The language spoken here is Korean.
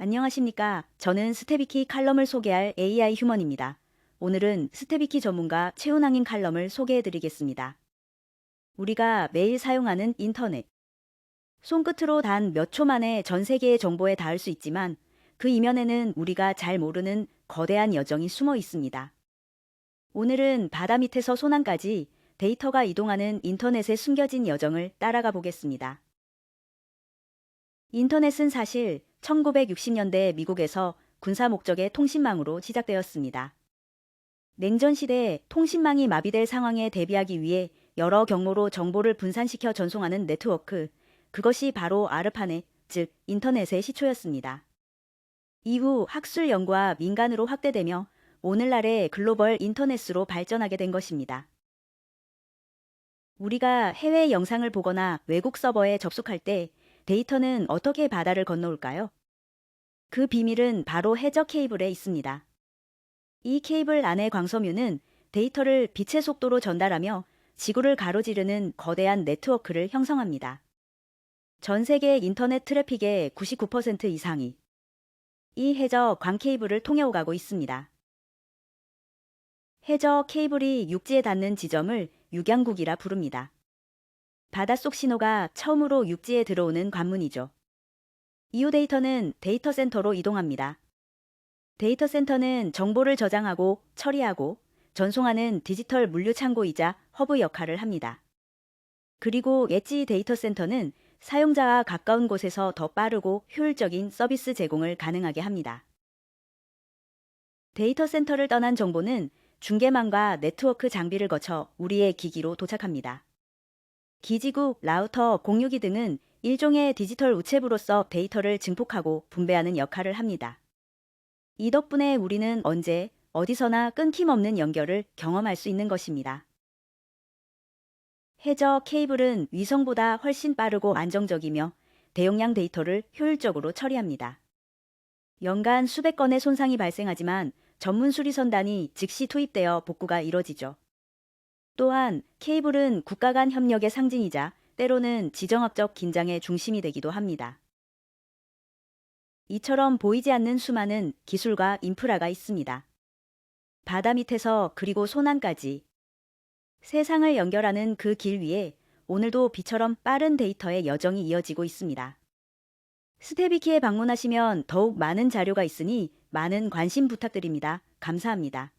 안녕하십니까. 저는 스테비키 칼럼을 소개할 AI 휴먼입니다. 오늘은 스테비키 전문가 최은항님 칼럼을 소개해 드리겠습니다. 우리가 매일 사용하는 인터넷. 손끝으로 단 몇 초 만에 전 세계의 정보에 닿을 수 있지만 그 이면에는 우리가 잘 모르는 거대한 여정이 숨어 있습니다. 오늘은 바다 밑에서 소남까지 데이터가 이동하는 인터넷의 숨겨진 여정을 따라가 보겠습니다. 인터넷은 사실 1960년대 미국에서 군사 목적의 통신망으로 시작되었습니다. 냉전 시대에 통신망이 마비될 상황에 대비하기 위해 여러 경로로 정보를 분산시켜 전송하는 네트워크, 그것이 바로 아르파넷, 즉 인터넷의 시초였습니다. 이후 학술 연구와 민간으로 확대되며 오늘날의 글로벌 인터넷으로 발전하게 된 것입니다. 우리가 해외 영상을 보거나 외국 서버에 접속할 때 데이터는 어떻게 바다를 건너올까요? 그 비밀은 바로 해저 케이블에 있습니다. 이 케이블 안의 광섬유는 데이터를 빛의 속도로 전달하며 지구를 가로지르는 거대한 네트워크를 형성합니다. 전 세계 인터넷 트래픽의 99% 이상이 이 해저 광 케이블을 통해 오가고 있습니다. 해저 케이블이 육지에 닿는 지점을 육양국이라 부릅니다. 바닷속 신호가 처음으로 육지에 들어오는 관문이죠. 이후 데이터는 데이터 센터로 이동합니다. 데이터 센터는 정보를 저장하고 처리하고 전송하는 디지털 물류 창고이자 허브 역할을 합니다. 그리고 엣지 데이터 센터는 사용자와 가까운 곳에서 더 빠르고 효율적인 서비스 제공을 가능하게 합니다. 데이터 센터를 떠난 정보는 중계망과 네트워크 장비를 거쳐 우리의 기기로 도착합니다. 기지국, 라우터, 공유기 등은 일종의 디지털 우체부로서 데이터를 증폭하고 분배하는 역할을 합니다. 이 덕분에 우리는 언제, 어디서나 끊김없는 연결을 경험할 수 있는 것입니다. 해저 케이블은 위성보다 훨씬 빠르고 안정적이며 대용량 데이터를 효율적으로 처리합니다. 연간 수백 건의 손상이 발생하지만 전문 수리선단이 즉시 투입되어 복구가 이뤄지죠. 또한 케이블은 국가 간 협력의 상징이자 때로는 지정학적 긴장의 중심이 되기도 합니다. 이처럼 보이지 않는 수많은 기술과 인프라가 있습니다. 바다 밑에서 그리고 소남까지 세상을 연결하는 그 길 위에 오늘도 비처럼 빠른 데이터의 여정이 이어지고 있습니다. 스테비키에 방문하시면 더욱 많은 자료가 있으니 많은 관심 부탁드립니다. 감사합니다.